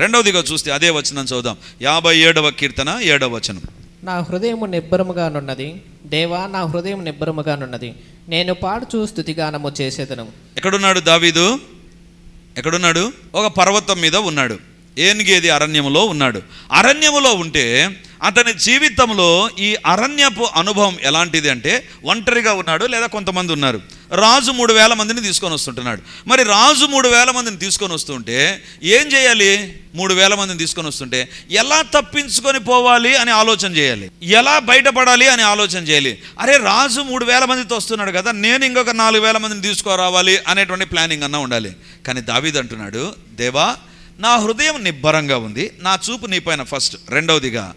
రెండవదిగా చూస్తే అదే వచనం చదుదాం యాభై ఏడవ కీర్తన ఏడవ వచనం. నా హృదయము నిబ్బరముగానున్నది. దేవా నా హృదయం నిబ్బరముగానున్నది. నేను పాడుచూ స్థుతిగానము చేసేదను. ఎక్కడున్నాడు దావీదు? ఎక్కడున్నాడు? ఒక పర్వతం మీద ఉన్నాడు. ఏనుగేది అరణ్యములో ఉన్నాడు. అరణ్యములో ఉంటే అతని జీవితంలో ఈ అరణ్యపు అనుభవం ఎలాంటిది అంటే ఒంటరిగా ఉన్నాడు లేదా కొంతమంది ఉన్నారు. రాజు మూడు వేల మందిని తీసుకొని వస్తుంటున్నాడు. మరి రాజు మూడు వేల మందిని తీసుకొని వస్తుంటే ఏం చేయాలి? మూడు వేల మందిని తీసుకొని వస్తుంటే ఎలా తప్పించుకొని పోవాలి అని ఆలోచన చేయాలి. ఎలా బయటపడాలి అని ఆలోచన చేయాలి. అరే రాజు మూడు వేల మందితో వస్తున్నాడు కదా నేను ఇంకొక నాలుగు వేల మందిని తీసుకురావాలి అనేటువంటి ప్లానింగ్ అన్నా ఉండాలి. కానీ దావీద్ అంటున్నాడు దేవా నా హృదయం నిబ్బరంగా ఉంది నా చూపు నీపైన ఫస్ట్ రెండవదిగా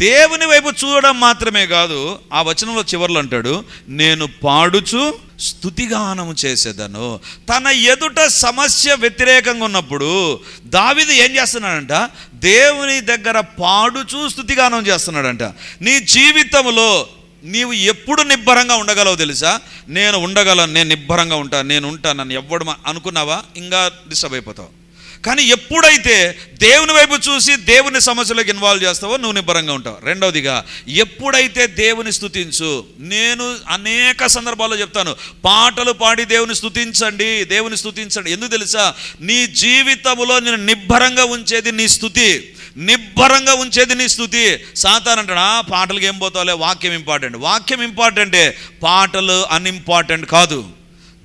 దేవుని వైపు చూడడం మాత్రమే కాదు ఆ వచనంలో చివరిలో అంటాడు నేను పాడుచు స్థుతిగానము చేసేదను. తన ఎదుట సమస్య వ్యతిరేకంగా ఉన్నప్పుడు దావిది ఏం చేస్తున్నాడంట? దేవుని దగ్గర పాడుచు స్థుతిగానం చేస్తున్నాడంట. నీ జీవితంలో నీవు ఎప్పుడు నిబ్బరంగా ఉండగలవు తెలుసా? నేను ఉండగలను నేను నిబ్బరంగా ఉంటాను నేను ఉంటాను నన్ను ఎవ్వడు అనుకున్నావా? ఇంకా డిస్టర్బ్ అయిపోతావు. కానీ ఎప్పుడైతే దేవుని వైపు చూసి దేవుని సమస్యలోకి ఇన్వాల్వ్ చేస్తావో నువ్వు నిబ్బరంగా ఉంటావు. రెండవదిగా ఎప్పుడైతే దేవుని స్థుతించు నేను అనేక సందర్భాల్లో చెప్తాను పాటలు పాడి దేవుని స్థుతించండి దేవుని స్థుతించండి ఎందుకు తెలుసా? నీ జీవితంలో నేను నిబ్బరంగా ఉంచేది నీ స్థుతి నిబ్బరంగా ఉంచేది నీ స్థుతి సాతాన్ అంటాడా పాటలకు ఏం పోతావులే? వాక్యం ఇంపార్టెంట్. వాక్యం ఇంపార్టెంటే పాటలు అన్ఇంపార్టెంట్ కాదు.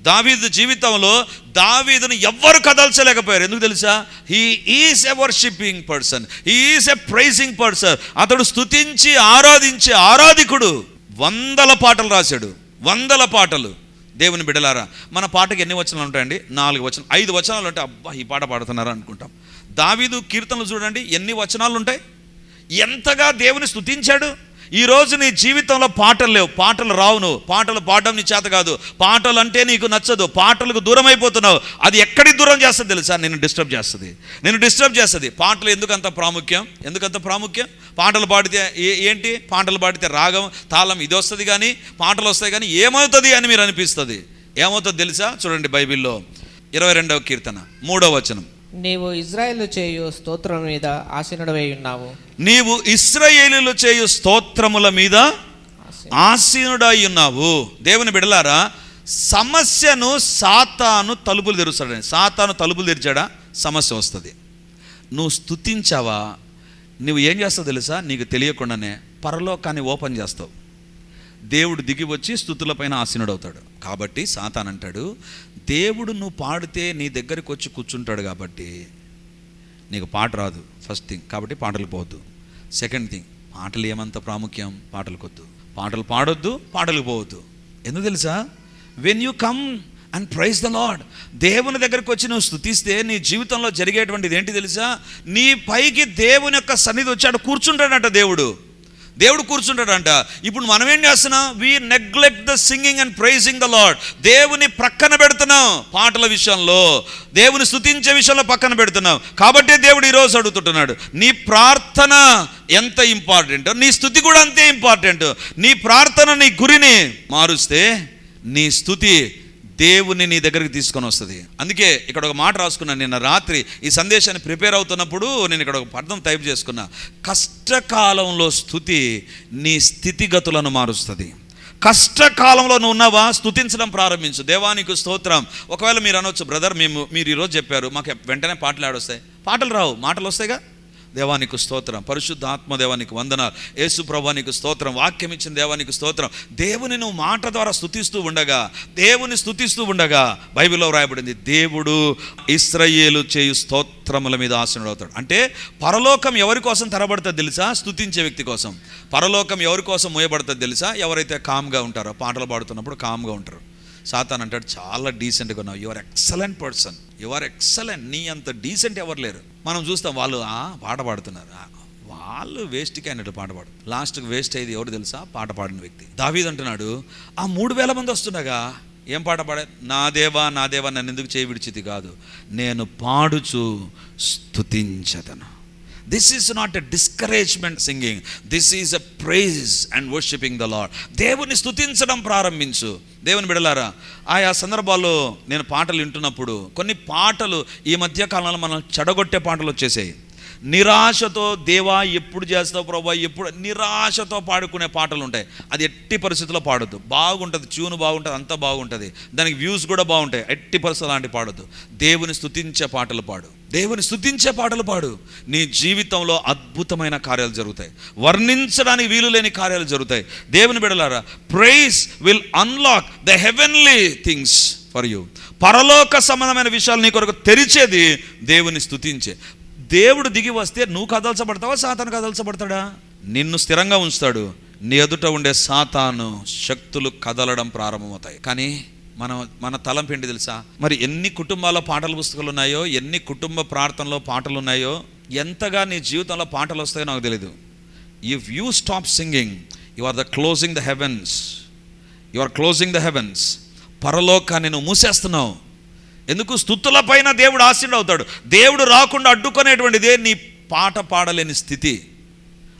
దావీదు జీవితంలో దావీదును ఎవ్వరు కదల్చలేకపోయారు. ఎందుకు తెలుసా? He is a worshipping person he is a praising person అతడు స్థుతించి ఆరాధించే ఆరాధికుడు. వందల పాటలు రాశాడు. వందల పాటలు. దేవుని బిడలారా మన పాటకి ఎన్ని వచనాలు ఉంటాయండి? నాలుగు వచనం ఐదు వచనాలు ఉంటాయి అబ్బా ఈ పాట పాడుతున్నారా అనుకుంటాం. దావీదు కీర్తనలు చూడండి ఎన్ని వచనాలు ఉంటాయి? ఎంతగా దేవుని స్తుతించాడు? ఈ రోజు నీ జీవితంలో పాటలు లేవు. పాటలు రావు నువ్వు. పాటలు పాడడం నీ చేత కాదు. పాటలు అంటే నీకు నచ్చదు. పాటలకు దూరం అయిపోతున్నావు. అది ఎక్కడికి దూరం చేస్తుంది తెలుసా? నేను డిస్టర్బ్ చేస్తుంది. నేను డిస్టర్బ్ చేస్తుంది. పాటలు ఎందుకంత ప్రాముఖ్యం? ఎందుకంత ప్రాముఖ్యం? పాటలు పాడితే ఏ- ఏంటి? పాటలు పాడితే రాగం తాళం ఇది వస్తుంది కానీ పాటలు వస్తాయి కానీ ఏమవుతుంది అని మీరు అనిపిస్తుంది. ఏమవుతుంది తెలుసా? చూడండి బైబిల్లో. ఇరవై రెండవ కీర్తన. మూడవ వచనం. నీవు ఇజ్రాయేల్ చేయు స్తోత్రం మీద ఆసీనుడవై ఉన్నావు. నీవు ఇస్రాయేలీలు చేయు స్తోత్రముల మీద ఆసీనుడై ఉన్నావు. దేవుని బిడలారా సమస్యను సాతాను తలుపులు తెరుస్తాడని సాతాను తలుపులు తెరిచాడా? సమస్య వస్తుంది. నువ్వు స్తుతించావా? నువ్వు ఏం చేస్తావు తెలుసా? నీకు తెలియకుండానే పరలోకాన్ని ఓపెన్ చేస్తావు. దేవుడు దిగి వచ్చి స్థుతులపైన ఆసీనుడవుతాడు. కాబట్టి సాతాన్ అంటాడు దేవుడు నువ్వు పాడితే నీ దగ్గరికి వచ్చి కూర్చుంటాడు కాబట్టి నీకు పాట రాదు ఫస్ట్ థింగ్ కాబట్టి పాటలు పోవద్దు. సెకండ్ థింగ్ పాటలు ఏమంత ప్రాముఖ్యం? పాటలు కొద్దు. పాటలు పాడొద్దు పాటలు పోవద్దు. ఎందుకు తెలుసా? When you come and praise the Lord దేవుని దగ్గరికి వచ్చి నువ్వు స్థుతిస్తే నీ జీవితంలో జరిగేటువంటిది ఏంటి తెలుసా? నీ పైకి దేవుని యొక్క సన్నిధి వచ్చాడు కూర్చుంటాడంట దేవుడు. దేవుడు కూర్చుంటాడంట. ఇప్పుడు మనం ఏం చేస్తున్నాం? We neglect the singing and praising the Lord దేవుని ప్రక్కన పెడుతున్నాం పాటల విషయంలో. దేవుని స్థుతించే విషయంలో పక్కన పెడుతున్నాం. కాబట్టి దేవుడు ఈరోజు అడుగుతుంటున్నాడు. నీ ప్రార్థన ఎంత ఇంపార్టెంట్ నీ స్థుతి కూడా అంతే ఇంపార్టెంట్ నీ ప్రార్థన నీ గురిని మారుస్తే నీ స్థుతి దేవుని నీ దగ్గరికి తీసుకొని వస్తుంది. అందుకే ఇక్కడ ఒక మాట రాసుకున్నాను నిన్న రాత్రి. ఈ సందేశాన్ని ప్రిపేర్ అవుతున్నప్పుడు నేను ఇక్కడ ఒక పర్థం టైప్ చేసుకున్నా. కష్టకాలంలో స్థుతి నీ స్థితిగతులను మారుస్తుంది. కష్టకాలంలో నువ్వు ఉన్నావా? స్థుతించడం ప్రారంభించు. దేవానికి స్తోత్రం. ఒకవేళ మీరు అనొచ్చు బ్రదర్ మేము మీరు ఈరోజు చెప్పారు. మాకు వెంటనే పాటలు ఆడొస్తాయి. పాటలు రావు మాటలు వస్తాయిగా? దేవానికి స్తోత్రం. పరిశుద్ధ ఆత్మ దేవానికి వందనాలు. యేసు ప్రభానికి స్తోత్రం. వాక్యం ఇచ్చిన దేవానికి స్తోత్రం. దేవుని నువ్వు మాట ద్వారా స్థుతిస్తూ ఉండగా దేవుని స్థుతిస్తూ ఉండగా బైబిల్లో వ్రాయబడింది దేవుడు ఇస్రయేలు చేయు స్తోత్రముల మీద ఆసనుడవుతాడు అంటే పరలోకం ఎవరి కోసం తెరబడుతుంది తెలుసా? స్థుతించే వ్యక్తి కోసం. పరలోకం ఎవరి కోసం మోయబడుతుంది తెలుసా? ఎవరైతే కామ్గా ఉంటారో పాటలు పాడుతున్నప్పుడు కామ్గా ఉంటారు. సాతాన్ అంటాడు చాలా డీసెంట్గా ఉన్నావు. Your excellent person your excellent నీ అంత డీసెంట్ ఎవరు లేరు. మనం చూస్తాం వాళ్ళు ఆ, పాట పాడుతున్నారు. వాళ్ళు వేస్ట్కి అన్నట్టు పాట పాడు లాస్ట్కి వేస్ట్ అయ్యేది ఎవరు తెలుసా? పాట పాడిన వ్యక్తి. దావీద్ అంటున్నాడు ఆ మూడు వేల మంది వస్తుండగా ఏం పాట పాడే నా దేవా నా దేవా నన్ను ఎందుకు చేయి విడిచిది కాదు. నేను పాడుచు స్తుతించదను. This is not a discouragement singing this is a praise and worshipping the Lord దేవుని స్తుతించడం ప్రారంభించు. దేవుని బిడలారా ఆయా సందర్భాల్లో నేను పాటలు వింటున్నప్పుడు కొన్ని పాటలు ఈ మధ్య కాలంలో మనం చెడగొట్టే పాటలు వచ్చేసాయి. నిరాశతో దేవా ఎప్పుడు చేస్తావు ప్రభా? ఎప్పుడు? నిరాశతో పాడుకునే పాటలు ఉంటాయి. అది ఎట్టి పరిస్థితుల్లో పాడొద్దు. బాగుంటుంది ట్యూన్ బాగుంటుంది అంతా బాగుంటుంది. దానికి వ్యూస్ కూడా బాగుంటాయి. ఎట్టి పరిస్థితులు అలాంటి పాడొద్దు. దేవుని స్థుతించే పాటలు పాడు. దేవుని స్థుతించే పాటలు పాడు. నీ జీవితంలో అద్భుతమైన కార్యాలు జరుగుతాయి. వర్ణించడానికి వీలు లేని కార్యాలు జరుగుతాయి. దేవుని బిడలారా praise will unlock the heavenly things for you పరలోక సంబంధమైన విషయాలు నీ కొరకు తెరిచేది దేవుని స్థుతించే దేవుడు దిగి వస్తే నువ్వు కదల్చబడతావా? సాతాను కదల్చబడతాడా? నిన్ను స్థిరంగా ఉంచుతాడు. నీ ఎదుట ఉండే సాతాను శక్తులు కదలడం ప్రారంభమవుతాయి. కానీ మనం మన తలంపు ఏంటి తెలుసా? మరి ఎన్ని కుటుంబాల పాటల పుస్తకాలు ఉన్నాయో ఎన్ని కుటుంబ ప్రార్థనలో పాటలు ఉన్నాయో ఎంతగా నీ జీవితంలో పాటలు వస్తాయో నాకు తెలియదు if you stop singing you are the closing the heavens you are closing the heavens పరలోకాన్ని నువ్వు మూసేస్తున్నావు. ఎందుకు? స్థుతుల పైన దేవుడు ఆశీనుడు అవుతాడు. దేవుడు రాకుండా అడ్డుకునేటువంటిదే నీ పాట పాడలేని స్థితి.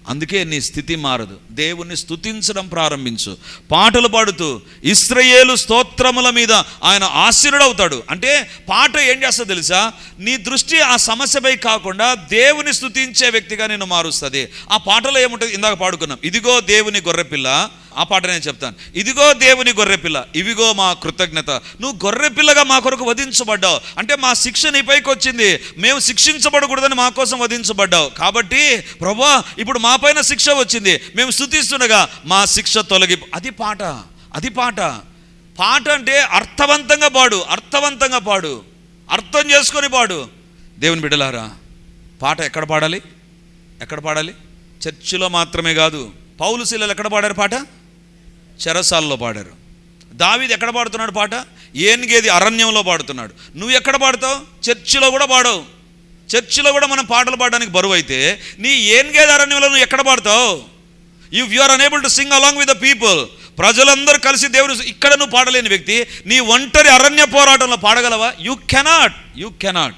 అందుకే నీ స్థితి మారదు. దేవుణ్ణి స్థుతించడం ప్రారంభించు. పాటలు పాడుతూ ఇస్రయేలు స్తోత్రముల మీద ఆయన ఆశీనుడవుతాడు. అంటే పాట ఏం చేస్తా తెలుసా? నీ దృష్టి ఆ సమస్యపై కాకుండా దేవుని స్థుతించే వ్యక్తిగా నేను మారుస్తుంది. ఆ పాటలో ఏముంటుంది? ఇందాక పాడుకున్నాం. ఇదిగో దేవుని గొర్రెపిల్ల. ఆ పాట నేను చెప్తాను. ఇదిగో దేవుని గొర్రెపిల్ల. ఇవిగో మా కృతజ్ఞత. నువ్వు గొర్రెపిల్లగా మా కొరకు వధించబడ్డావు. అంటే మా శిక్ష నీ పైకి వచ్చింది. మేము శిక్షించబడకూడదని మా కోసం వధించబడ్డావు. కాబట్టి ప్రభా ఇప్పుడు మా పైన శిక్ష వచ్చింది. మేము స్థుతిస్తుండగా మా శిక్ష తొలగి అది పాట అది పాట. పాట అంటే అర్థవంతంగా పాడు అర్థవంతంగా పాడు అర్థం చేసుకొని పాడు. దేవుని బిడ్డలారా పాట ఎక్కడ పాడాలి? ఎక్కడ పాడాలి? చర్చిలో మాత్రమే కాదు పౌలు శిల్లలు ఎక్కడ పాడారు పాట? చెరసాల్లో పాడారు. దావిది ఎక్కడ పాడుతున్నాడు పాట? ఏనుగేది అరణ్యంలో పాడుతున్నాడు. నువ్వు ఎక్కడ పాడతావు? చర్చిలో కూడా పాడవు. చర్చిలో కూడా మనం పాటలు పాడడానికి బరువు అయితే నీ ఏనుగేది అరణ్యంలో నువ్వు ఎక్కడ పాడతావు? If you are unable to sing along with the people ప్రజలందరూ కలిసి దేవుడు ఇక్కడ నువ్వు పాడలేని వ్యక్తి నీ ఒంటరి అరణ్య పోరాటంలో పాడగలవా? యు కెనాట్ యు కెనాట్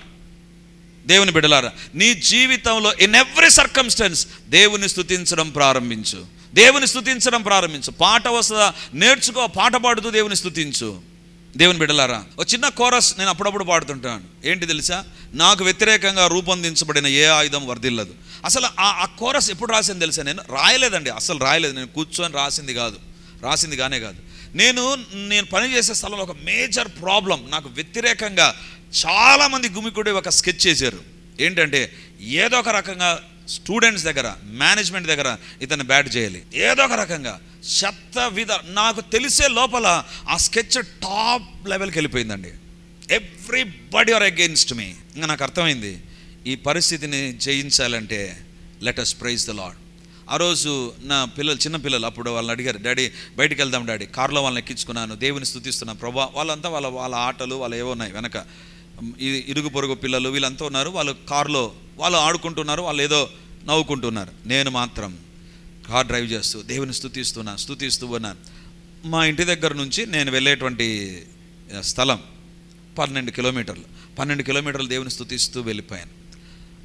దేవుని బిడలారా నీ జీవితంలో ఇన్ ఎవ్రీ సర్కమ్స్టెన్స్ దేవుని స్థుతించడం ప్రారంభించు. దేవుని స్థుతించడం ప్రారంభించు. పాట వస్తుందా? నేర్చుకో పాట పాడుతూ దేవుని స్థుతించు దేవుని బిడలారా ఒక చిన్న కోరస్ నేను అప్పుడప్పుడు పాడుతుంటాను. ఏంటి తెలుసా? నాకు వ్యతిరేకంగా రూపొందించబడిన ఏ ఆయుధం వర్దిల్లదు అసలు ఆ కోరస్ ఎప్పుడు రాసింది తెలుసా నేను? రాయలేదండి. అసలు రాయలేదు. నేను కూర్చొని రాసింది కాదు. రాసింది కానే కాదు. నేను నేను పని చేసే స్థలంలో ఒక మేజర్ ప్రాబ్లం. నాకు వ్యతిరేకంగా చాలామంది గుమికుడి ఒక స్కెచ్ చేశారు. ఏంటంటే ఏదో ఒక రకంగా స్టూడెంట్స్ దగ్గర మేనేజ్మెంట్ దగ్గర ఇతను బ్యాట్ చేయాలి. ఏదో ఒక రకంగా చెత్త విధ నాకు తెలిసే లోపల ఆ స్కెచ్ టాప్ లెవెల్కి వెళ్ళిపోయిందండి. ఎవ్రీబడి ఆర్ అగెయిన్స్ట్ మీ ఇంకా నాకు అర్థమైంది. ఈ పరిస్థితిని జయించాలంటే let us praise the Lord ఆ రోజు నా పిల్లలు చిన్న పిల్లలు అప్పుడు వాళ్ళని అడిగారు డాడీ బయటికి వెళ్దాం డాడీ కారులో వాళ్ళని ఎక్కించుకున్నాను దేవుని స్థుతిస్తున్నాను ప్రభా. వాళ్ళంతా వాళ్ళ వాళ్ళ ఆటలు వాళ్ళ ఏవో ఉన్నాయి వెనక. ఇరుగు పొరుగు పిల్లలు వీళ్ళంతా ఉన్నారు వాళ్ళు కారులో వాళ్ళు ఆడుకుంటున్నారు వాళ్ళు ఏదో నవ్వుకుంటున్నారు. నేను మాత్రం కార్ డ్రైవ్ చేస్తూ దేవుని స్థుతిస్తున్నా స్థుతిస్తూ ఉన్నాను మా ఇంటి దగ్గర నుంచి నేను వెళ్ళేటువంటి స్థలం పన్నెండు కిలోమీటర్లు. పన్నెండు కిలోమీటర్లు దేవుని స్థుతిస్తూ వెళ్ళిపోయాను.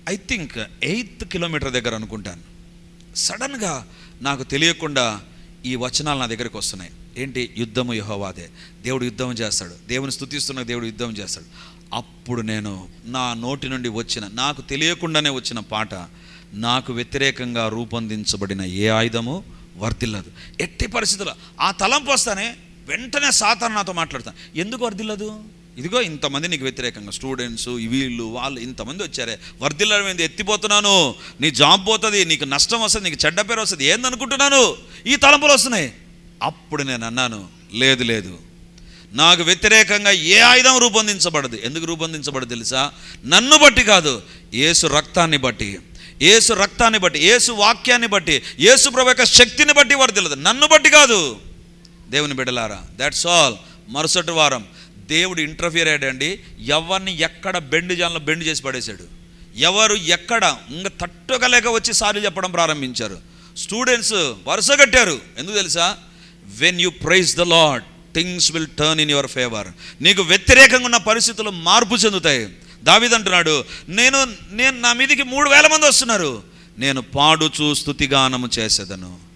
ఐ థింక్ ఎయిత్ కిలోమీటర్ దగ్గర అనుకుంటాను. సడన్గా నాకు తెలియకుండా ఈ వచనాలు నా దగ్గరికి వస్తున్నాయి. ఏంటి? యుద్ధము యహోవాదే. దేవుడు యుద్ధం చేస్తాడు. దేవుని స్థుతిస్తున్న దేవుడు యుద్ధం చేస్తాడు. అప్పుడు నేను నా నోటి నుండి వచ్చిన నాకు తెలియకుండానే వచ్చిన పాట నాకు వ్యతిరేకంగా రూపొందించబడిన ఏ ఆయుధము వర్తిల్లదు ఎట్టి పరిస్థితుల్లో ఆ తలంపు వస్తానే వెంటనే సాతాను నాతో మాట్లాడతాను. ఎందుకు వర్దిల్లదు ఇదిగో ఇంతమంది నీకు వ్యతిరేకంగా స్టూడెంట్స్ వీళ్ళు వాళ్ళు ఇంతమంది వచ్చారే. వర్దిల్లడం ఏంది? ఎత్తిపోతున్నాను. నీ జాబ్ పోతుంది నీకు నష్టం వస్తుంది నీకు చెడ్డ పేరు వస్తుంది. ఏందనుకుంటున్నాను? ఈ తలంపులు వస్తున్నాయి. అప్పుడు నేను అన్నాను లేదు లేదు. నాకు వ్యతిరేకంగా ఏ ఆయుధం రూపొందించబడదు. ఎందుకు రూపొందించబడదు తెలుసా? నన్ను బట్టి కాదు ఏసు రక్తాన్ని బట్టి. ఏసు రక్తాన్ని బట్టి ఏసు వాక్యాన్ని బట్టి ఏసు ప్రభు యొక్క శక్తిని బట్టి వర్దిల్లదు నన్ను బట్టి కాదు. దేవుని బిడ్డలారా దాట్స్ ఆల్ మరుసటి వారం దేవుడు ఇంటర్ఫియర్ అయ్యాడండి. ఎవరిని ఎక్కడ బెండ్ జాన్లో బెండ్ చేసి పడేశాడు? ఎవరు ఎక్కడ ఇంకా తట్టుకలేక వచ్చి సార్లు చెప్పడం ప్రారంభించారు. స్టూడెంట్స్ వరుస కట్టారు. ఎందుకు తెలుసా? When you praise the Lord things will turn in your favour నీకు వ్యతిరేకంగా ఉన్న పరిస్థితులు మార్పు చెందుతాయి. దావిదంటున్నాడు నేను నేను నా మీదికి మూడు వేల మంది వస్తున్నారు. నేను పాడుచు స్థుతిగానము చేసేదను.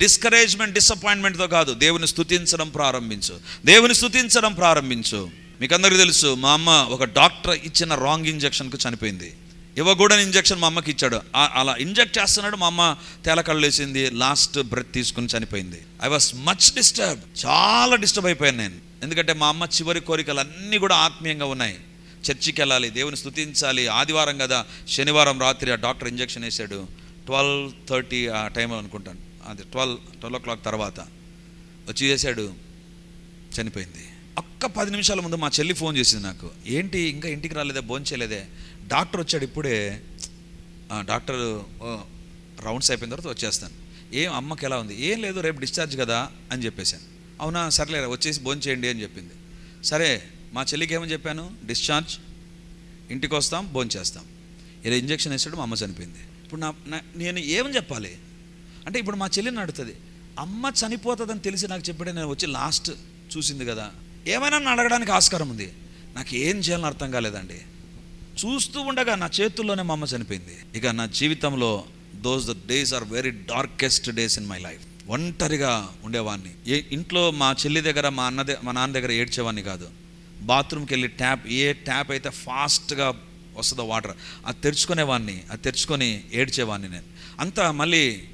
డిస్కరేజ్మెంట్ డిసప్పాయింట్మెంట్తో కాదు. దేవుని స్థుతించడం ప్రారంభించు. దేవుని స్థుతించడం ప్రారంభించు. మీకు అందరికీ తెలుసు మా అమ్మ ఒక డాక్టర్ ఇచ్చిన రాంగ్ ఇంజెక్షన్కు చనిపోయింది. ఇవ్వకూడని ఇంజెక్షన్ మా అమ్మకి ఇచ్చాడు. అలా ఇంజెక్ట్ చేస్తున్నాడు మా అమ్మ తేలకళ్ళేసింది లాస్ట్ బ్రెత్ తీసుకుని చనిపోయింది. ఐ వాస్ మచ్ డిస్టర్బ్ చాలా డిస్టర్బ్ అయిపోయాను నేను. ఎందుకంటే మా అమ్మ చివరి కోరికలు అన్నీ కూడా ఆత్మీయంగా ఉన్నాయి. చర్చికి వెళ్ళాలి దేవుని స్థుతించాలి ఆదివారం కదా శనివారం రాత్రి ఆ డాక్టర్ ఇంజెక్షన్ వేసాడు. ట్వెల్వ్ థర్టీ ఆ టైం అనుకుంటాను. అది ట్వెల్వ్ ట్వెల్వ్ ఓ క్లాక్ తర్వాత వచ్చి చేశాడు. చనిపోయింది. ఒక్క పది నిమిషాల ముందు మా చెల్లి ఫోన్ చేసింది నాకు. ఏంటి ఇంకా ఇంటికి రాలేదే భోజనం చేయలేదే? డాక్టర్ వచ్చాడు ఇప్పుడే. డాక్టర్ రౌండ్స్ అయిపోయిన తర్వాత వచ్చేస్తాను. ఏం అమ్మకి ఎలా ఉంది? ఏం లేదు రేపు డిశ్చార్జ్ కదా అని చెప్పేశాను. అవునా సర్లే వచ్చేసి భోజనం చేయండి అని చెప్పింది. సరే మా చెల్లికి ఏమని చెప్పాను? డిశ్చార్జ్ ఇంటికి వస్తాం భోజనం చేస్తాం. ఇలా ఇంజెక్షన్ వేసాడు మా అమ్మ చనిపోయింది. ఇప్పుడు నా- నేను ఏమని చెప్పాలి? అంటే ఇప్పుడు మా చెల్లిని అడుగుతుంది అమ్మ చనిపోతుందని తెలిసి నాకు చెప్పాడే నేను వచ్చి లాస్ట్ చూసింది కదా ఏమైనా అడగడానికి ఆస్కారం ఉంది? నాకు ఏం చేయాలని అర్థం కాలేదండి. చూస్తూ ఉండగా నా చేతుల్లోనే మా అమ్మ చనిపోయింది. ఇక నా జీవితంలో those the days are very darkest days in my life ఒంటరిగా ఉండేవాడిని. ఏ ఇంట్లో మా చెల్లి దగ్గర మా అన్న మా నాన్న దగ్గర ఏడ్చేవాడిని కాదు. బాత్రూమ్కి వెళ్ళి ట్యాప్ ఏ ట్యాప్ అయితే ఫాస్ట్గా వస్తుందో వాటర్ అది తెరుచుకునేవాడిని అది తెరుచుకొని ఏడ్చేవాడిని నేను. అంతా మళ్ళీ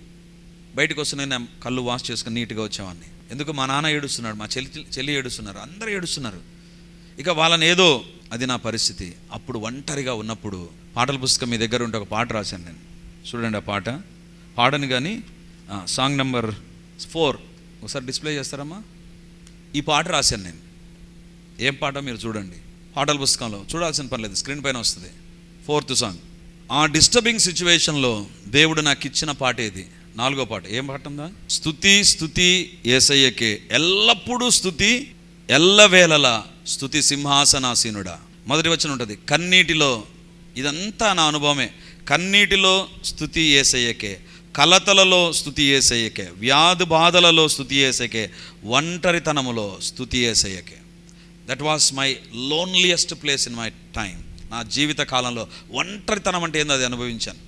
బయటకు వస్తూనే కళ్ళు వాష్ చేసుకుని నీట్గా వచ్చేవాడిని. ఎందుకు? మా నాన్న ఏడుస్తున్నాడు మా చెల్లి చెల్లి ఏడుస్తున్నారు అందరూ ఏడుస్తున్నారు. ఇక వాళ్ళని ఏదో అది నా పరిస్థితి. అప్పుడు ఒంటరిగా ఉన్నప్పుడు పాటల పుస్తకం మీ దగ్గర ఉంటే ఒక పాట రాశాను నేను. చూడండి ఆ పాట. పాడను కానీ సాంగ్ నెంబర్ ఫోర్. ఒకసారి డిస్ప్లే చేస్తారమ్మా. ఈ పాట రాశాను నేను. ఏం పాట మీరు చూడండి. పాటల పుస్తకంలో చూడాల్సిన పని లేదు స్క్రీన్ పైన వస్తుంది. Fourth song. ఆ డిస్టర్బింగ్ సిచ్యువేషన్లో దేవుడు నాకు ఇచ్చిన పాట ఇది నాలుగో పాట. ఏం పాట ఉందా? స్థుతి స్థుతి ఏసయ్యకే. ఎల్లప్పుడూ స్థుతి ఎల్లవేళల స్థుతి సింహాసనాసీనుడా. మొదటి వచ్చిన ఉంటుంది కన్నీటిలో ఇదంతా నా అనుభవమే. కన్నీటిలో స్థుతి ఏసయ్యకే కలతలలో స్థుతి ఏసయ్యకే వ్యాధి బాధలలో స్థుతి ఏసయ్యకే ఒంటరితనములో స్థుతి ఏసయ్యకే. That was my loneliest place in my time నా జీవిత కాలంలో ఒంటరితనం అంటే ఏందో అది అనుభవించాను.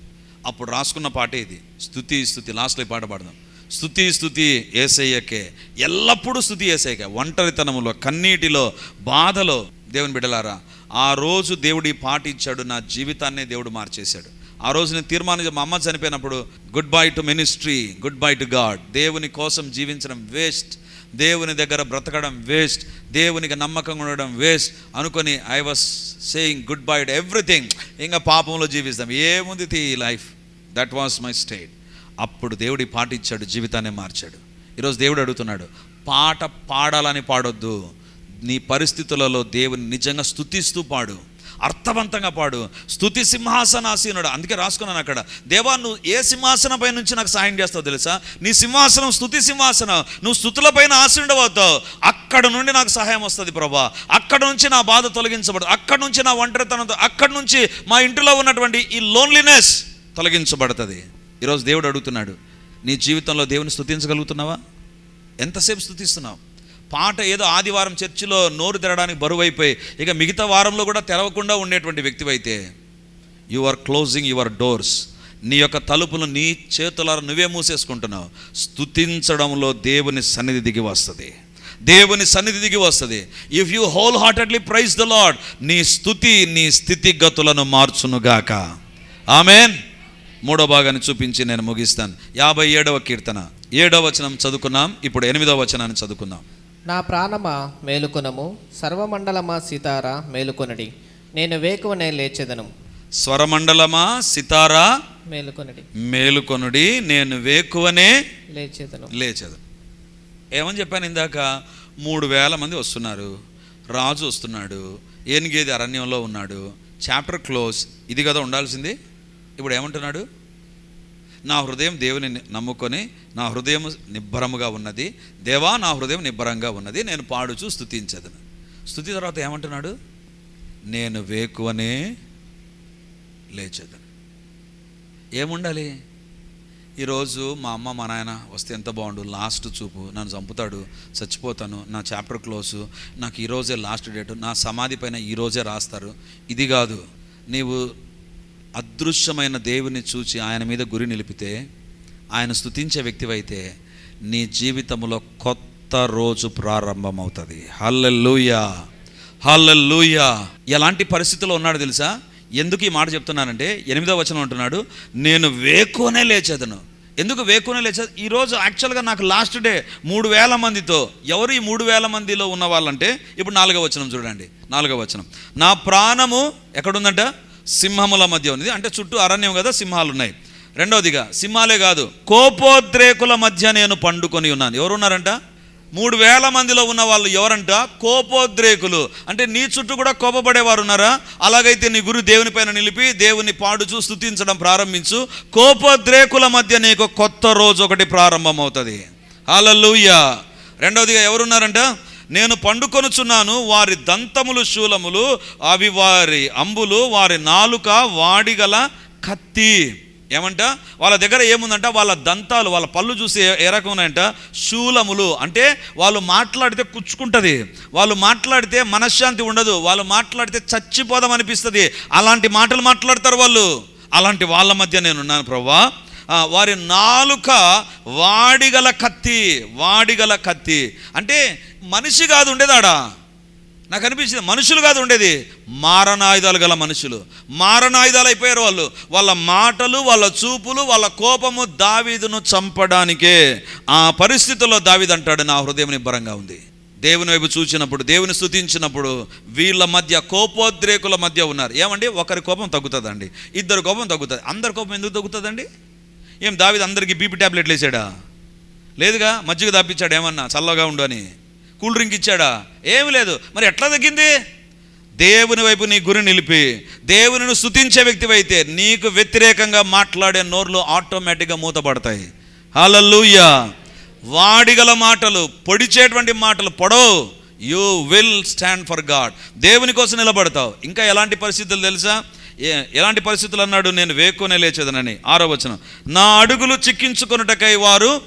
అప్పుడు రాసుకున్న పాటే ఇది. స్థుతి స్థుతి లాస్ట్లో ఈ పాట పాడదాం. స్థుతి స్థుతి ఏసయ్యకే. ఎల్లప్పుడూ స్థుతి ఏసయ్యకే. ఒంటరితనములో కన్నీటిలో బాధలో దేవుని బిడ్డలారా ఆ రోజు దేవుడు ఈ పాట ఇచ్చాడు నా జీవితాన్నే దేవుడు మార్చేశాడు. ఆ రోజు నేను తీర్మానించి మా అమ్మ చనిపోయినప్పుడు goodbye to ministry goodbye to God దేవుని కోసం జీవించడం వేస్ట్ దేవుని దగ్గర బ్రతకడం వేస్ట్ దేవునికి నమ్మకంగా ఉండడం వేస్ట్ అనుకొని I was saying goodbye to everything ఇంకా పాపంలో జీవిస్తాం. ఏముంది ఈ life? That was my state అప్పుడు దేవుడి పాట ఇచ్చాడు జీవితాన్ని మార్చాడు. ఈరోజు దేవుడు అడుగుతున్నాడు పాట పాడాలని పాడొద్దు. నీ పరిస్థితులలో దేవుని నిజంగా స్థుతిస్తూ పాడు. అర్థవంతంగా పాడు. స్థుతి సింహాసనాసీనుడు. అందుకే రాసుకున్నాను అక్కడ దేవా నువ్వు ఏ సింహాసనంపై నుంచి నాకు సాయం చేస్తావు తెలుసా? నీ సింహాసనం స్థుతి సింహాసనం. నువ్వు స్థుతులపైన ఆశీనుడవుతావు అక్కడ నుండి నాకు సహాయం వస్తుంది ప్రభా. అక్కడ నుంచి నా బాధ తొలగించబడదు. అక్కడ నుంచి నా ఒంటరితనంతో అక్కడ నుంచి మా ఇంటిలో ఉన్నటువంటి ఈ లోన్లీనెస్ తొలగించబడుతుంది. ఈరోజు దేవుడు అడుగుతున్నాడు నీ జీవితంలో దేవుని స్థుతించగలుగుతున్నావా ఎంతసేపు స్థుతిస్తున్నావు పాట ఏదో ఆదివారం చర్చిలో నోరు తెరడానికి బరువైపోయి ఇక మిగతా వారంలో కూడా తెరవకుండా ఉండేటువంటి వ్యక్తివైతే you are closing your doors నీ యొక్క తలుపులు నీ చేతులారా నువ్వే మూసేసుకుంటున్నావు. స్థుతించడంలో దేవుని సన్నిధి దిగి వస్తుంది. దేవుని సన్నిధి దిగి వస్తుంది. If you whole heartedly praise the Lord నీ స్థుతి నీ స్థితిగతులను మార్చునుగాక. ఆమెన్ మూడో భాగాన్ని చూపించి నేను ముగిస్తాను. యాభై ఏడవ కీర్తన. ఏడవ వచనం చదువుకున్నాం ఇప్పుడు ఎనిమిదవ వచనాన్ని చదువుకుందాం. నా ప్రాణమా మేలుకొనము సర్వమండలమా సీతారా మేలుకొనడి. నేను వేకువనే లేచెదను. స్వరమండలమా సితారా మేలుకొనడి. మేలుకొనుడి నేను వేకువనే లేచెదను. లేచదు ఏమని చెప్పాను ఇందాక? మూడు వేల మంది వస్తున్నారు. రాజు వస్తున్నాడు. ఏనుగేది అరణ్యంలో ఉన్నాడు. Chapter close. ఇది కదా ఉండాల్సింది? ఇప్పుడు ఏమంటున్నాడు? నా హృదయం దేవుని నమ్ముకొని నా హృదయం నిబ్బరముగా ఉన్నది. దేవా నా హృదయం నిబ్బరంగా ఉన్నది. నేను పాడుచు స్థుతించదను స్థుతి తర్వాత ఏమంటున్నాడు? నేను వేకువనే లేచదను. ఏముండాలి? ఈరోజు మా అమ్మ మా నాయన వస్తే ఎంత బాగుండు. లాస్ట్ చూపు. నన్ను చంపుతాడు. చచ్చిపోతాను. నా చాప్టర్ క్లోజ్. నాకు ఈరోజే లాస్ట్ డేట్. నా సమాధి పైన ఈరోజే రాస్తారు. ఇది కాదు. నీవు అదృశ్యమైన దేవుని చూచి ఆయన మీద గురి నిలిపితే ఆయన స్తుతించే వ్యక్తివైతే నీ జీవితంలో కొత్త రోజు ప్రారంభమవుతుంది. హల్లెల్లుయా హల్లెల్లుయా ఎలాంటి పరిస్థితిలో ఉన్నాడు తెలుసా? ఎందుకు ఈ మాట చెప్తున్నానంటే ఎనిమిదో వచనం అంటున్నాడు నేను వేకోనే లేచేదను. ఎందుకు వేకునే లేచేది ఈరోజు యాక్చువల్గా నాకు లాస్ట్ డే మూడు వేల మందితో ఎవరు ఈ మూడు వేల మందిలో ఉన్న వాళ్ళంటే ఇప్పుడు నాలుగో వచనం చూడండి. నాలుగో వచనం. నా ప్రాణము ఎక్కడుందంట? సింహముల మధ్య ఉంది అంటే చుట్టూ అరణ్యం కదా సింహాలు ఉన్నాయి రెండవదిగా సింహాలే కాదు కోపోద్రేకుల మధ్య నేను పండుకొని ఉన్నాను. ఎవరున్నారంట? మూడు వేల మందిలో ఉన్న వాళ్ళు ఎవరంట? కోపోద్రేకులు. అంటే నీ చుట్టూ కూడా కోపపడేవారు ఉన్నారా అలాగైతే నీ గురు దేవుని పైన నిలిపి దేవుని పాడుచూ స్థుతించడం ప్రారంభించు. కోపోద్రేకుల మధ్య నీకు కొత్త రోజు ఒకటి ప్రారంభమవుతుంది. హాలూయ రెండవదిగా ఎవరున్నారంట? నేను పండుకొనుచున్నాను వారి దంతములు శూలములు అవి వారి అంబులు వారి నాలుక వాడిగల కత్తి. ఏమంట? వాళ్ళ దగ్గర ఏముందంట? వాళ్ళ దంతాలు వాళ్ళ పళ్ళు చూసి ఏ- ఏ రకం ఉన్నాయంట? శూలములు. అంటే వాళ్ళు మాట్లాడితే కుచ్చుకుంటుంది. వాళ్ళు మాట్లాడితే మనశ్శాంతి ఉండదు. వాళ్ళు మాట్లాడితే చచ్చిపోదాం అనిపిస్తుంది. అలాంటి మాటలు మాట్లాడతారు వాళ్ళు. అలాంటి వాళ్ళ మధ్య నేను ఉన్నాను వారి నాలుక వాడిగల కత్తి వాడిగల కత్తి. అంటే మనిషి కాదు ఉండేదాడా? నాకు అనిపించింది మనుషులు కాదు ఉండేది. మారణాయుధాలు గల మనుషులు. మారణాయుధాలు అయిపోయారు వాళ్ళు. వాళ్ళ మాటలు వాళ్ళ చూపులు వాళ్ళ కోపము దావీదును చంపడానికే. ఆ పరిస్థితుల్లో దావీదు అంటాడు నా హృదయం నిబ్బరంగా ఉంది. దేవుని వైపు చూసినప్పుడు దేవుని స్థుతించినప్పుడు వీళ్ళ మధ్య కోపోద్రేకుల మధ్య ఉన్నారు. ఏమండి? ఒకరి కోపం తగ్గుతుందండి. ఇద్దరు కోపం తగ్గుతుంది. అందరి కోపం ఎందుకు తగ్గుతుందండి? ఏం దావిది అందరికీ బీపీ ట్యాబ్లెట్లు వేసాడా? లేదుగా? మజ్జిగ తప్పించాడు ఏమన్నా? చల్లగా ఉండు అని. కూల్ డ్రింక్ ఇచ్చాడా? ఏమి లేదు. మరి ఎట్లా తగ్గింది? దేవుని వైపు నీ గురి నిలిపి దేవునిని స్తుతించే వ్యక్తివైతే నీకు వ్యతిరేకంగా మాట్లాడే నోర్లు ఆటోమేటిక్గా మూతపడతాయి. హలల్లుయ్యా వాడిగల మాటలు పొడిచేటువంటి మాటలు పొడవు. You will stand for God. దేవుని కోసం నిలబడతావు. ఇంకా ఎలాంటి పరిస్థితులు తెలుసా? ఎలాంటి పరిస్థితులు అన్నాడు? నేను వేకునే లేచేదనని. ఆరో వచనం. నా అడుగులు చిక్కించుకొనుటకై వారు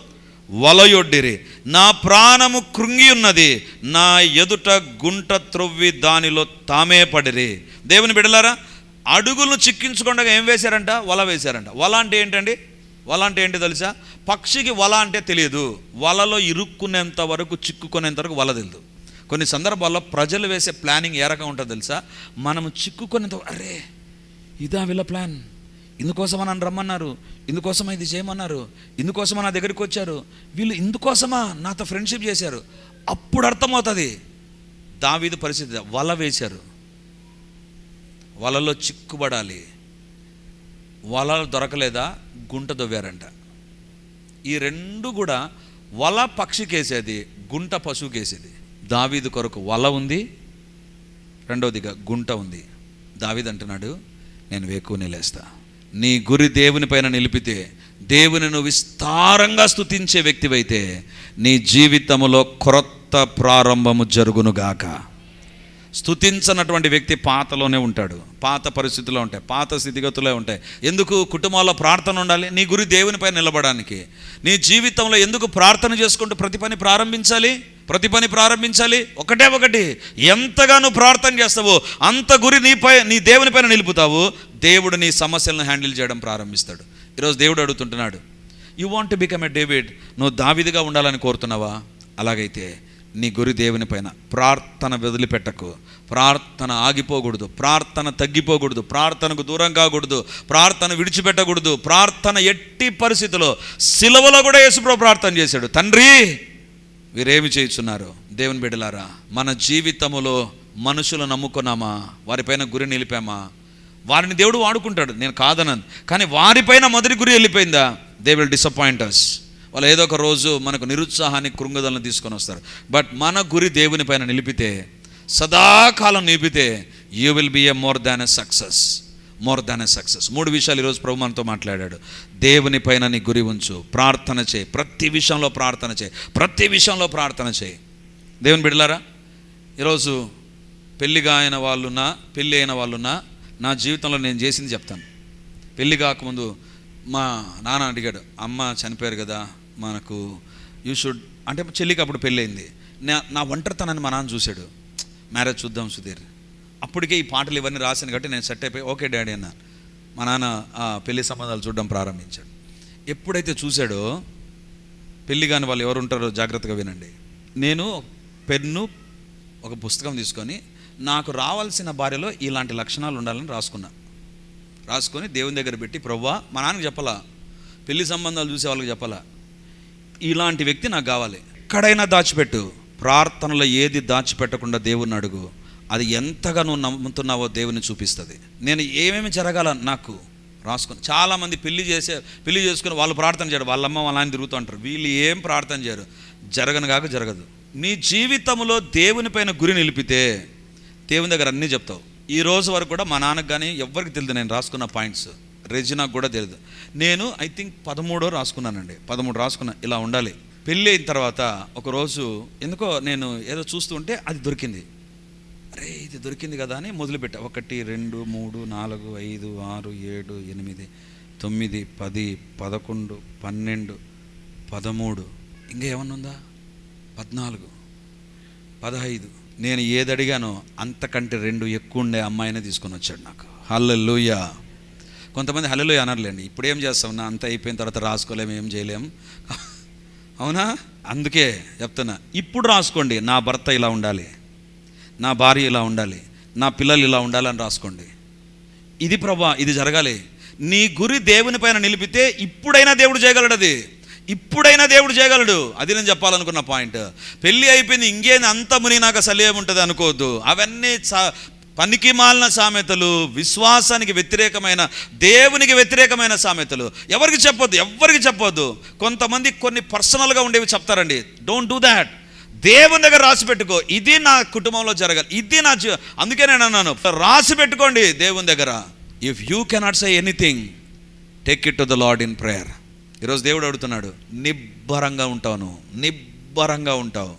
వలయొడ్డిరి. నా ప్రాణము కృంగి ఉన్నది. నా ఎదుట గుంట త్రొవ్వి దానిలో తామే పడిరి. దేవుని బిడలారా అడుగులను చిక్కించుకుండగా ఏం వేశారంట? వల వేశారంట. వల అంటే ఏంటండి? వల అంటే ఏంటి తెలుసా? పక్షికి వల అంటే తెలియదు. వలలో ఇరుక్కునేంత వరకు చిక్కుకునేంత వరకు వల తెలియదు కొన్ని సందర్భాల్లో ప్రజలు వేసే ప్లానింగ్ ఏ రకంగా ఉంటుందో తెలుసా? మనము చిక్కుకునేంత అరే ఇదా వీళ్ళ ప్లాన్. ఇందుకోసమా నన్ను రమ్మన్నారు? ఇందుకోసమా ఇది చేయమన్నారు? ఇందుకోసమా నా దగ్గరికి వచ్చారు? వీళ్ళు ఇందుకోసమా నాతో ఫ్రెండ్షిప్ చేశారు? అప్పుడు అర్థమవుతుంది. దావీదు పరిస్థితి వల వేశారు. వలలో చిక్కుబడాలి. వల దొరకలేదా? గుంట దొవ్వారంట. ఈ రెండు కూడా వల పక్షికేసేది గుంట పశువుకేసేది దావీదు కొరకు వల ఉంది. రెండవదిగా గుంట ఉంది. దావీదు అంటున్నాడు నేను వేకుని లేస్తా నీ గురి దేవుని పైన నిలిపితే దేవుని నువ్వు విస్తారంగా స్థుతించే వ్యక్తివైతే నీ జీవితంలో క్రొత్త ప్రారంభము జరుగునుగాక స్థుతించనటువంటి వ్యక్తి పాతలోనే ఉంటాడు. పాత పరిస్థితుల్లో ఉంటాయి పాత స్థితిగతులే ఉంటాయి. ఎందుకు కుటుంబాల్లో ప్రార్థన ఉండాలి? నీ గురి దేవునిపై నిలబడానికి నీ జీవితంలో ఎందుకు ప్రార్థన చేసుకుంటూ ప్రతి పని ప్రారంభించాలి? ప్రతి పని ప్రారంభించాలి. ఒకటే ఒకటి. ఎంతగా నువ్వు ప్రార్థన చేస్తావో అంత గురి నీపై నీ దేవుని పైన నిలుపుతావు దేవుడు నీ సమస్యలను హ్యాండిల్ చేయడం ప్రారంభిస్తాడు. ఈరోజు దేవుడు అడుగుతుంటున్నాడు you want become a David నువ్వు దావిదిగా ఉండాలని కోరుతున్నావా? అలాగైతే నీ గురి దేవుని పైన. ప్రార్థన వదిలిపెట్టకు. ప్రార్థన ఆగిపోకూడదు. ప్రార్థన తగ్గిపోకూడదు. ప్రార్థనకు దూరం కాకూడదు. ప్రార్థన విడిచిపెట్టకూడదు. ప్రార్థన ఎట్టి పరిస్థితిలో సిలవలో కూడా యేసుప్రభు ప్రార్థన చేశాడు. తండ్రి వీరేమి చేయుచున్నారు? దేవుని బిడ్డలారా మన జీవితములో మనుషులు నమ్ముకున్నామా? వారిపైన గురి నిలిపామా? వారిని దేవుడు వాడుకుంటాడు నేను కాదనను. కానీ వారిపైన మొదటి గురి వెళ్ళిపోయిందా? దే విల్ డిసప్పాయింటర్స్ వాళ్ళు ఏదో ఒక రోజు మనకు నిరుత్సాహాన్ని కృంగుదలను తీసుకొని వస్తారు. బట్ మన గురి దేవుని పైన నిలిపితే సదాకాలం నిలిపితే you will be a more than a success more than a success మూడు విషయాలు ఈరోజు ప్రభు మనతో మాట్లాడాడు. దేవుని పైన నీ గురి ఉంచు. ప్రార్థన చేయి. ప్రతి విషయంలో ప్రార్థన చేయి. ప్రతి విషయంలో ప్రార్థన చేయి. దేవుని బిడ్డలారా ఈరోజు పెళ్ళిగా అయిన వాళ్ళున్నా పెళ్ళి అయిన వాళ్ళున్నా నా జీవితంలో నేను చేసింది చెప్తాను. పెళ్ళి కాకముందు మా నాన్న అడిగాడు అమ్మ చనిపోయారు కదా మనకు యూ షుడ్ అంటే చెల్లికి అప్పుడు పెళ్ళయింది నా నా ఒంటరితనాన్ని మా నాన్న చూశాడు. మ్యారేజ్ చూద్దాం సుధీర్. అప్పటికే ఈ పాటలు ఇవన్నీ రాసాను కాబట్టి నేను సెట్ అయిపోయి ఓకే డాడీ అన్న. మా నాన్న ఆ పెళ్ళి సంబంధాలు చూడడం ప్రారంభించాడు. ఎప్పుడైతే చూశాడో పెళ్ళి కాని వాళ్ళు ఎవరు ఉంటారో జాగ్రత్తగా వినండి. నేను పెన్ను ఒక పుస్తకం తీసుకొని నాకు రావాల్సిన భార్యలో ఇలాంటి లక్షణాలు ఉండాలని రాసుకున్నా. రాసుకొని దేవుని దగ్గర పెట్టి ప్రవ్వా మా నాన్నకి చెప్పాలా? పెళ్ళి సంబంధాలు చూసే వాళ్ళకి చెప్పాలా? ఇలాంటి వ్యక్తి నాకు కావాలి. ఎక్కడైనా దాచిపెట్టు. ప్రార్థనలో ఏది దాచిపెట్టకుండా దేవుణ్ణి అడుగు. అది ఎంతగా నువ్వు నమ్ముతున్నావో దేవుని చూపిస్తుంది. నేను ఏమేమి జరగాల నాకు రాసుకుని చాలామంది పెళ్ళి చేసే పెళ్ళి చేసుకుని వాళ్ళు ప్రార్థన చేయరు. వాళ్ళమ్మ వాళ్ళ ఆయన తిరుగుతూ ఉంటారు. వీళ్ళు ఏం ప్రార్థన చేయరు. జరగను కాక జరగదు. నీ జీవితంలో దేవుని పైన గురి నిలిపితే దేవుని దగ్గర అన్నీ చెప్తావు. ఈ రోజు వరకు కూడా మా నాన్నకు కానీ ఎవరికి తెలియదు నేను రాసుకున్న పాయింట్స్. రెజినాకు కూడా తెలియదు నేను ఐ థింక్ పదమూడో రాసుకున్నానండి. పదమూడు రాసుకున్నా ఇలా ఉండాలి. పెళ్ళి అయిన తర్వాత ఒకరోజు ఎందుకో నేను ఏదో చూస్తుంటే అది దొరికింది. అరే ఇది దొరికింది కదా అని మొదలుపెట్టా. ఒకటి రెండు మూడు నాలుగు ఐదు ఆరు ఏడు ఎనిమిది తొమ్మిది పది పదకొండు పన్నెండు పదమూడు. ఇంకా ఏమన్నా ఉందా? పద్నాలుగు పదహైదు. నేను ఏది అడిగానో అంతకంటే రెండు ఎక్కువ ఉండే అమ్మాయినే తీసుకొని వచ్చాడు నాకు. హల్లెలూయా. కొంతమంది హల్లెలూయ అనర్లేండి. ఇప్పుడు ఏం చేస్తాం? నా అంత అయిపోయిన తర్వాత రాసుకోలేము ఏం చేయలేము అవునా? అందుకే చెప్తున్నా. ఇప్పుడు రాసుకోండి. నా భర్త ఇలా ఉండాలి. నా భార్య ఇలా ఉండాలి నా పిల్లలు ఇలా ఉండాలని రాసుకోండి. ఇది ప్రభా ఇది జరగాలి. నీ గురి దేవుని పైన నిలిపితే ఇప్పుడైనా దేవుడు చేయగలడు అది. ఇప్పుడైనా దేవుడు చేయగలడు. అది నేను చెప్పాలనుకున్న పాయింట్. పెళ్ళి అయిపోయింది ఇంకేంది? అంత ముని నాకు అసలు ఏముంటుంది అనుకోవద్దు. అవన్నీ సా- పనికి మాలిన సామెతలు విశ్వాసానికి వ్యతిరేకమైన దేవునికి వ్యతిరేకమైన సామెతలు. ఎవరికి చెప్పొద్దు? ఎవరికి చెప్పొద్దు? కొంతమంది కొన్ని పర్సనల్గా ఉండేవి చెప్తారండి. డోంట్ డూ దాట్ దేవుని దగ్గర రాసి పెట్టుకో. ఇది నా కుటుంబంలో జరగాలి. ఇది నా అందుకే నేను అన్నాను రాసి పెట్టుకోండి దేవుని దగ్గర. If you cannot say anything take it to the Lord in prayer ఈరోజు దేవుడు అడుగుతున్నాడు నిబ్బరంగా ఉంటావు నువ్వు నిబ్బరంగా ఉంటావు.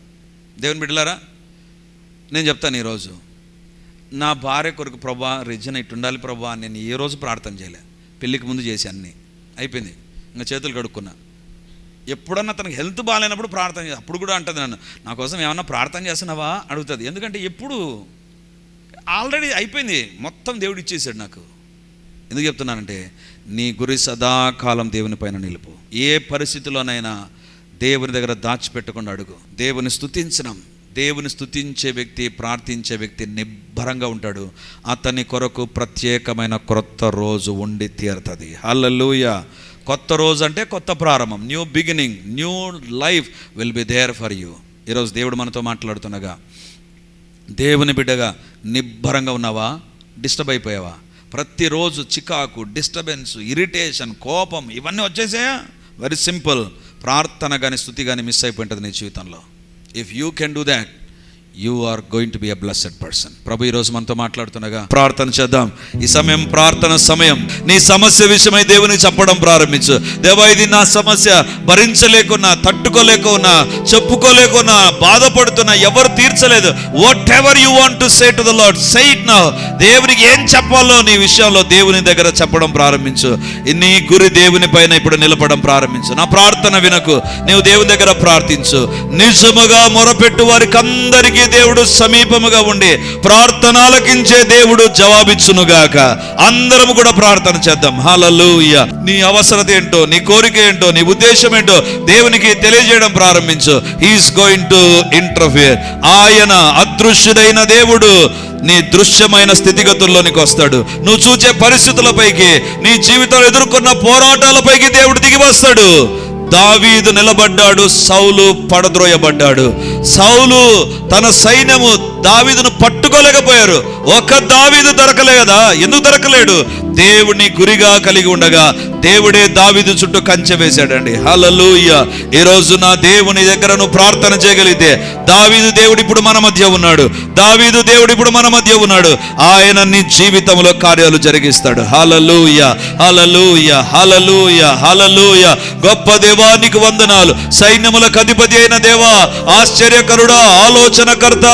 దేవుని బిడ్డలారా నేను చెప్తాను ఈరోజు నా భార్య కొరకు ప్రభా రిజన్ ఇటు ఉండాలి ప్రభా నేను ఏ రోజు ప్రార్థన చేయలే. పెళ్ళికి ముందు చేసి అన్నీ. అయిపోయింది. ఇంకా చేతులు కడుక్కున్నా. ఎప్పుడన్నా తనకి హెల్త్ బాగాలేనప్పుడు ప్రార్థన చేస్తా. అప్పుడు కూడా అంటుంది నన్ను నా కోసం ఏమన్నా ప్రార్థన చేస్తున్నావా? అడుగుతుంది. ఎందుకంటే ఎప్పుడు ఆల్రెడీ అయిపోయింది. మొత్తం దేవుడు ఇచ్చేసాడు నాకు. ఎందుకు చెప్తున్నానంటే నీ గురి సదాకాలం దేవుని పైన నిలుపు. ఏ పరిస్థితిలోనైనా దేవుని దగ్గర దాచిపెట్టకుండా అడుగు. దేవుని స్థుతించడం దేవుని స్థుతించే వ్యక్తి ప్రార్థించే వ్యక్తి నిబ్బరంగా ఉంటాడు. అతని కొరకు ప్రత్యేకమైన క్రొత్త రోజు ఉండి తీరుతుంది. హల్లెలూయ. కొత్త రోజు అంటే కొత్త ప్రారంభం. New beginning new life will be there for you ఈరోజు దేవుడు మనతో మాట్లాడుతుండగా దేవుని బిడ్డగా నిబ్బరంగా ఉన్నావా? డిస్టర్బ్ అయిపోయావా? ప్రతిరోజు చికాకు డిస్టర్బెన్స్ ఇరిటేషన్ కోపం ఇవన్నీ వచ్చేసాయా? వెరీ సింపుల్ ప్రార్థన కానీ స్థుతి కానీ మిస్ అయిపోయింటుంది నీ జీవితంలో. If you can do that you are going to be a blessed person ప్రభు ఈరోజు మనతో మాట్లాడుతుండగా ప్రార్థన చేద్దాం. ఈ సమయం ప్రార్థన సమయం. నీ సమస్య విషయమై దేవుని చెప్పడం ప్రారంభించు. దేవా ఇది నా సమస్య. భరించలేకున్నా తట్టుకోలేకున్నా చెప్పుకోలేకున్నా బాధపడుతున్నా ఎవరు తీర్చలేదు. Whatever you want to say to the Lord say it దేవునికి ఏం చెప్పాలో నీ విషయంలో దేవుని దగ్గర చెప్పడం ప్రారంభించు. నీ గురి దేవుని పైన ఇప్పుడు నిలబడం ప్రారంభించు. నా ప్రార్థన వినకు. నీవు దేవుని దగ్గర ప్రార్థించు. నిజముగా మొరపెట్టు వారికి అందరికీ దేవుడు సమీపముగా ఉండి ప్రార్థనలకించే దేవుడు జవాబిచ్చునుగాక. అందరం కూడా ప్రార్థన చేద్దాం. హల్లెలూయా. నీ అవసరత ఏంటో నీ కోరిక ఏంటో నీ ఉద్దేశం ఏంటో దేవునికి తెలియజేయడం ప్రారంభించు. He is going to interfere ఆయన అదృశ్యుడైన దేవుడు నీ దృశ్యమైన స్థితిగతుల్లోనికి వస్తాడు. నువ్వు చూచే పరిస్థితులపైకి నీ జీవితంలో ఎదుర్కొన్న పోరాటాలపైకి దేవుడు దిగి వస్తాడు. దావీదు నిలబడ్డాడు సౌలు పడద్రోయబడ్డాడు. సౌలు తన సైన్యము దావీదును పట్టుకోలేకపోయారు. ఒక దావీదు దొరకలే కదా? ఎందుకు దొరకలేడు? దేవుని గురిగా కలిగి ఉండగా దేవుడే దావీదు చుట్టూ కంచె వేశాడండి. హలలుయ్య ఈ రోజున నా దేవుని దగ్గర నువ్వు ప్రార్థన చేయగలిగితే దావీదు దేవుడు ఇప్పుడు మన మధ్య ఉన్నాడు. దావీదు దేవుడు ఇప్పుడు మన మధ్య ఉన్నాడు. ఆయన నీ జీవితంలో కార్యాలు జరిగిస్తాడు. హల్లెలూయ. హల్లెలూయ. హల్లెలూయ. హల్లెలూయ. గొప్ప దేవానికి వందనాలు. సైన్యములకు అధిపతి అయిన దేవా ఆశ్చర్యకరుడా ఆలోచనకర్త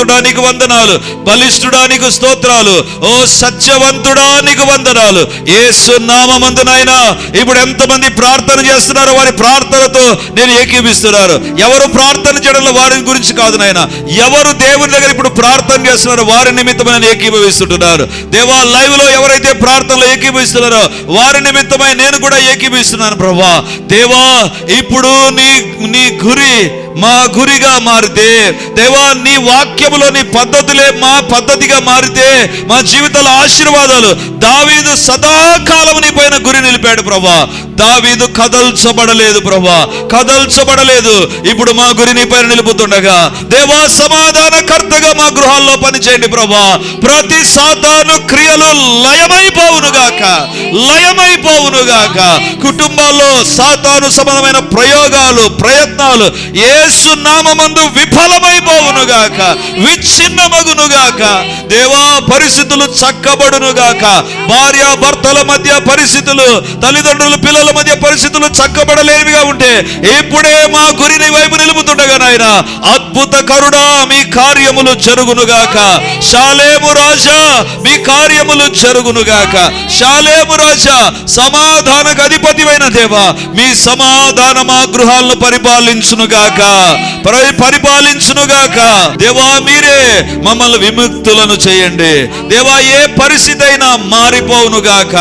నీతిమంతుడానికి వందనాలు బలిష్ఠుడానికి స్తోత్రాలు. ఓ సత్యవంతుడానికి వందనాలు. ఏసు నామందునైనా ఇప్పుడు ఎంతమంది ప్రార్థన చేస్తున్నారో వారి ప్రార్థనతో నేను ఏకీపిస్తున్నారు ఎవరు ప్రార్థన చేయడంలో వారి గురించి కాదు నాయన. ఎవరు దేవుని దగ్గర ఇప్పుడు ప్రార్థన చేస్తున్నారో వారి నిమిత్తమై నేను ఏకీభవిస్తుంటున్నారు దేవా లైవ్లో ఎవరైతే ప్రార్థనలో ఏకీభవిస్తున్నారో వారి నిమిత్తమై నేను కూడా ఏకీభవిస్తున్నాను ప్రభా. దేవా ఇప్పుడు నీ నీ గురి మా గురిగా మారితే దేవా నీ వాక్యములో నీ పద్ధతులే మా పద్ధతిగా మారితే మా జీవితాల ఆశీర్వాదాలు దావీదు సదాకాలం నీ పైన గురి నిలిపాడు ప్రభా. దావీదు కదల్చబడలేదు ప్రభా. కదల్చబడలేదు. ఇప్పుడు మా గురి నీ పైన నిలుపుతుండగా. దేవా సమాధానకర్తగా మా గృహాల్లో పనిచేయండి ప్రభా. ప్రతి సాతాను క్రియలు లయమైపోవునుగాక. లయమైపోవునుగాక. కుటుంబాల్లో సాతాను సంబంధమైన ప్రయోగాలు ప్రయత్నాలు ఏసు నామమందు విఫలమైపోవునుగాక. విచ్ఛిన్నమగునుగాక. దేవా పరిస్థితులు చక్కబడునుగాక. భార్య భర్తల మధ్య పరిస్థితులు తల్లిదండ్రుల పిల్లల మధ్య పరిస్థితులు చక్కబడలేనివిగా ఉంటే ఇప్పుడే మా గురిని వైపు నిలుపుతుండగా నాయన. అద్భుత కరుడా మీ కార్యములు జరుగునుగాక. శాలేము రాజా మీ కార్యములు జరుగునుగాక. శాలేము రాజా సమాధానకు అధిపతివైన దేవా మీ సమాధాన మా గృహాలను పరిపాలించునుగాక. పరిపాలించునుగాక. దేవా మీరే మమ్మల్ని విముక్తులను చేయండి. దేవా ఏ పరిస్థితి అయినా మారిపోవునుగాక.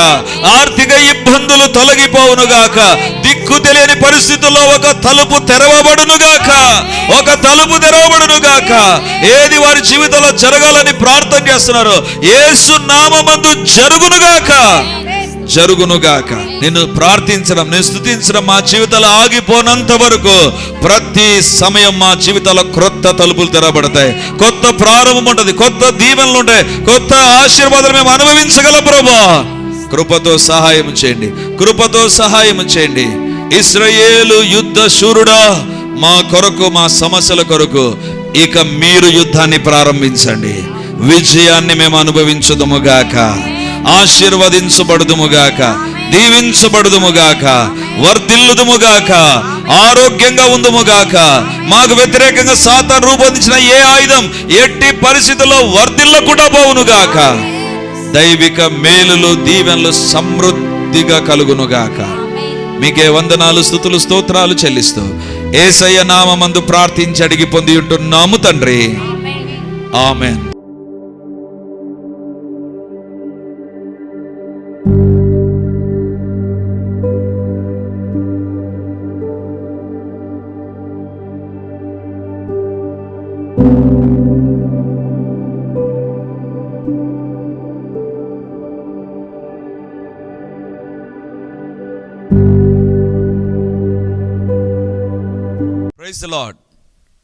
ఆర్థిక ఇబ్బందులు తొలగిపోవునుగాక. దిక్కు తెలియని పరిస్థితుల్లో ఒక తలుపు తెరవబడునుగాక. ఒక తలుపు తెరవబడునుగాక. ఏది వారి జీవితంలో జరగాలని ప్రార్థన చేస్తున్నారు? ఏసు నామందు జరుగునుగాక. జరుగునుగాక. నిన్ను ప్రార్థించడం నేను స్థుతించడం మా జీవితాలు ఆగిపోనంత వరకు ప్రతి సమయం మా జీవితాల క్రొత్త తలుపులు తెరబడతాయి. కొత్త ప్రారంభం ఉంటుంది కొత్త దీవెనలు ఉంటాయి కొత్త ఆశీర్వాదాలు మేము అనుభవించగలం ప్రభా. కృపతో సహాయం చేయండి కృపతో సహాయం చేయండి. ఇస్రయేలు యుద్ధ శూరుడా మా కొరకు మా సమస్యల కొరకు ఇక మీరు యుద్ధాన్ని ప్రారంభించండి. విజయాన్ని మేము అనుభవించుదుముగాక ఆశీర్వదించబడుదుముగాక దీవించబడుదుముగాక వర్ధిల్లుదుముగాక ఆరోగ్యంగా ఉందుముగాక మాకు వ్యతిరేకంగా సాతాన్ రూపొందించిన ఏ ఆయుధం ఎట్టి పరిస్థితుల్లో వర్ధిల్లకుండా పోవునుగాక. దైవిక మేలులు దీవెనలు సమృద్ధిగా కలుగునుగాక. మీకే వందనాలు స్థుతులు స్తోత్రాలు చెల్లిస్తూ ఏసయ్య నామందు ప్రార్థించి అడిగి పొంది ఉంటున్నాము తండ్రి. ఆమెన్.